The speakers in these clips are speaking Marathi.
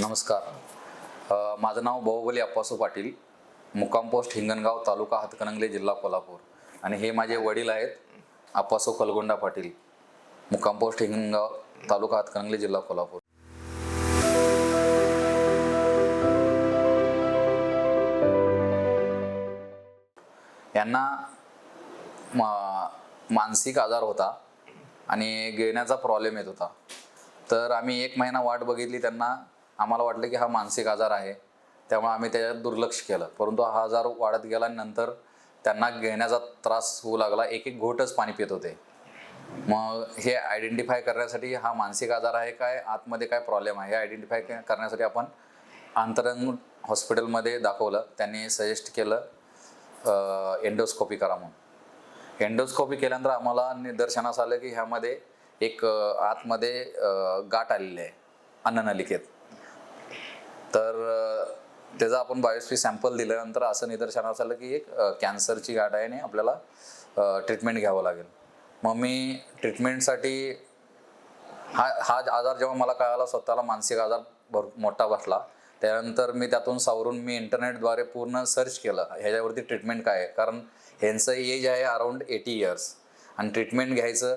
नमस्कार. माझं नाव बाहुबली अप्पासू पाटील मुक्काम पोस्ट हिंगणगाव तालुका हातकणंगले जिल्हा कोल्हापूर. आणि हे माझे वडील आहेत अप्पासू कलगोंडा पाटील मुक्काम पोस्ट हिंगणगाव तालुका हातकणंगले जिल्हा कोल्हापूर. यांना मा- मानसिक आजार होता आणि घेण्याचा प्रॉब्लेम येत होता. तर आम्ही एक महिना वाट बघितली त्यांना आम्हाला वाटलं की हा मानसिक आजार आहे. त्यामुळे आम्ही त्याच्यात दुर्लक्ष केलं. परंतु हा आजार वाढत गेला नंतर त्यांना घेण्याचा त्रास होऊ लागला. एक एक घोटच पाणी पित होते. मग हे आयडेंटिफाय करण्यासाठी हा मानसिक आजार आहे काय? आतमध्ये काय प्रॉब्लेम आहे? हे आयडेंटिफाय करण्यासाठी आपण अंतरंग हॉस्पिटलमध्ये दाखवलं. त्यांनी सजेस्ट केलं एंडोस्कोपी करा म्हणून. एंडोस्कोपी केल्यानंतर आम्हाला निदर्शनास आलं की ह्यामध्ये एक आतमध्ये गाठ आलेली आहे. अन्ननलिकेत. तर त्याचा आपण बायोस्पी सॅम्पल दिल्यानंतर असं निदर्शनास आलं की एक कॅन्सरची गाठ आहे आणि आपल्याला ट्रीटमेंट घ्यावं लागेल. मग मी ट्रीटमेंटसाठी हा हा आजार जेव्हा मला कळाला स्वतःला मानसिक आजार भर मोठा बसला त्यानंतर मी त्यातून सावरून मी इंटरनेटद्वारे पूर्ण सर्च केलं ह्याच्यावरती ट्रीटमेंट काय आहे? कारण ह्यांचं एज आहे अराऊंड एटी इयर्स. आणि ट्रीटमेंट घ्यायचं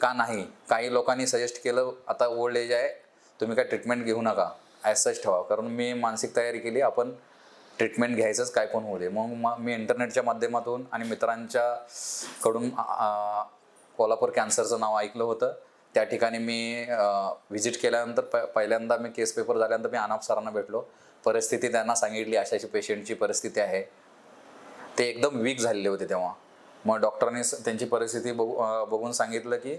का नाही काही लोकांनी सजेस्ट केलं आता ओल्ड एज आहे तुम्ही काय ट्रीटमेंट घेऊ नका. ॲज ठेवा कारण मी मानसिक तयारी केली आपण ट्रीटमेंट घ्यायचंच काय पण होऊ दे. मग म- मी इंटरनेटच्या माध्यमातून आणि मित्रांच्या कडून कोल्हापूर कॅन्सरचं नाव ऐकलं होतं. त्या ठिकाणी मी व्हिजिट केल्यानंतर प पहिल्यांदा मी केस पेपर झाल्यानंतर मी अनाप सरांना भेटलो. परिस्थिती त्यांना सांगितली अशा पेशंटची परिस्थिती आहे. ते एकदम वीक झालेले होते तेव्हा. मग डॉक्टरांनी त्यांची परिस्थिती बघू बघून सांगितलं की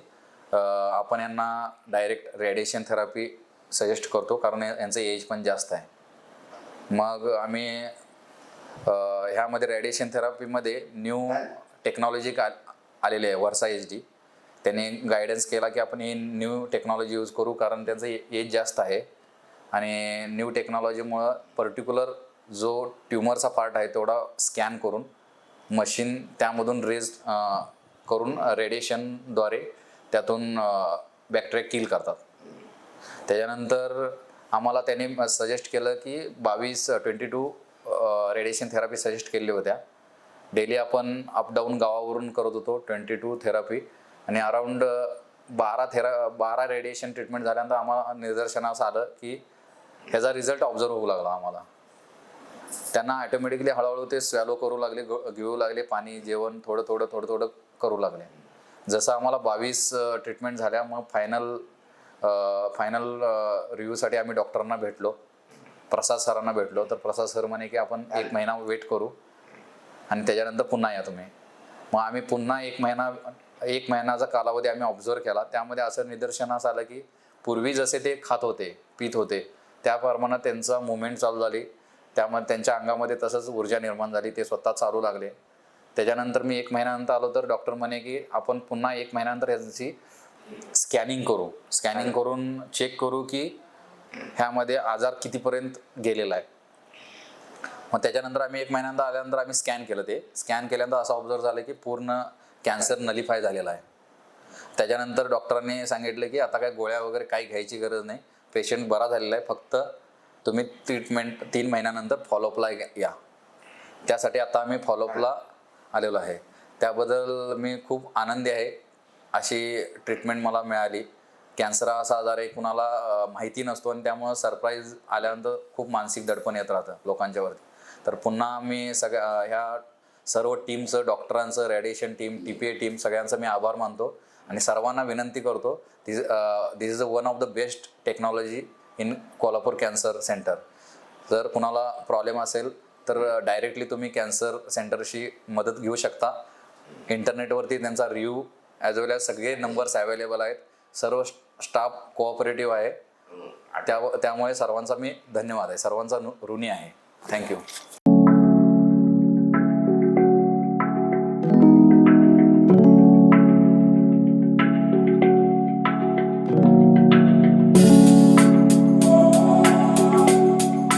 आपण यांना डायरेक्ट रेडिएशन थेरपी सजेस्ट करतो कारण यांचं एज पण जास्त आहे. मग आम्ही ह्यामध्ये रेडिएशन थेरपीमध्ये न्यू टेक्नॉलॉजी का आलेली आहे वर्षा एच डी त्यांनी गायडन्स केला की आपण ही न्यू टेक्नॉलॉजी यूज करू कारण त्यांचं एज जास्त आहे. आणि न्यू टेक्नॉलॉजीमुळं पर्टिक्युलर जो ट्युमरचा पार्ट आहे तेवढा स्कॅन करून मशीन त्यामधून रेज करून रेडिएशनद्वारे त्यातून बॅक्टेरिया किल करतात. त्याच्यानंतर आम्हाला त्याने सजेस्ट केलं की बावीस twenty two radiation therapy suggest केलेली होत्या. डेली आपण अपडाऊन गावावरून करत होतो ट्वेंटी टू थेरपी आणि अराऊंड बारा थेरा बारा रेडिएशन ट्रीटमेंट झाल्यानंतर आम्हाला निदर्शनास आलं की ह्याचा रिझल्ट ऑब्झर्व होऊ लागला आम्हाला. त्यांना ऑटोमॅटिकली हळूहळू ते स्वॅलो करू लागले ग- घेऊ लागले पाणी जेवण थोडं थोडं थोडं थोडं करू लागले. जसं आम्हाला बावीस ट्रीटमेंट झाल्या मग फायनल फायनल रिव्ह्यूसाठी आम्ही डॉक्टरांना भेटलो. प्रसाद सरांना भेटलो. तर प्रसाद सर म्हणे की आपण एक महिना वेट करू आणि त्याच्यानंतर पुन्हा या तुम्ही. मग आम्ही पुन्हा एक महिना एक महिन्याचा कालावधी आम्ही ऑब्झर्व केला. त्यामध्ये असं निदर्शनास आलं की पूर्वी जसे ते खात होते पित होते त्याप्रमाणे त्यांचं मुवमेंट चालू झाली. त्यामध्ये त्यांच्या अंगामध्ये तसंच ऊर्जा निर्माण झाली. ते स्वतः चालू लागले. त्याच्यानंतर मी एक महिन्यानंतर आलो तर डॉक्टर म्हणे की आपण पुन्हा एक महिन्यानंतर यांची स्कॅनिंग करू. स्कॅनिंग करून चेक करू की ह्यामध्ये आजार कितीपर्यंत गेलेला आहे. मग त्याच्यानंतर आम्ही एक महिन्यांदा आल्यानंतर आम्ही स्कॅन केलं ते. स्कॅन केल्यानंतर असं ऑब्झर्व झालं की पूर्ण कॅन्सर नलिफाय झालेला आहे. त्याच्यानंतर डॉक्टरांनी सांगितलं की आता काय गोळ्या वगैरे काही घ्यायची गरज नाही. पेशंट बरा झालेला आहे. फक्त तुम्ही ट्रीटमेंट तीन महिन्यानंतर फॉलोअपला या. त्यासाठी आता आम्ही फॉलोअपला आलेलो आहे. त्याबद्दल मी खूप आनंदी आहे. अशी ट्रीटमेंट मला मिळाली. कॅन्सर हा असा आजार आहे कुणाला माहिती नसतो आणि त्यामुळं सरप्राईज आल्यानंतर खूप मानसिक दडपण येत राहतं लोकांच्यावरती तर पुन्हा मी सगळ्या ह्या सर्व टीमचं डॉक्टरांचं radiation team T P A team सगळ्यांचं मी आभार मानतो आणि सर्वांना विनंती करतो this this is a one of the best technology in Kolhapur cancer centre जर कुणाला प्रॉब्लेम असेल तर डायरेक्टली तुम्ही कॅन्सर सेंटरशी मदत घेऊ शकता. इंटरनेटवरती त्यांचा रिव्ह्यू ॲज वेल ॲज सगळे नंबर्स अवेलेबल आहेत. सर्व स्टाफ कोऑपरेटिव्ह आहे. त्या त्यामुळे सर्वांचा मी धन्यवाद आहे. सर्वांचा ऋणी आहे. थँक्यू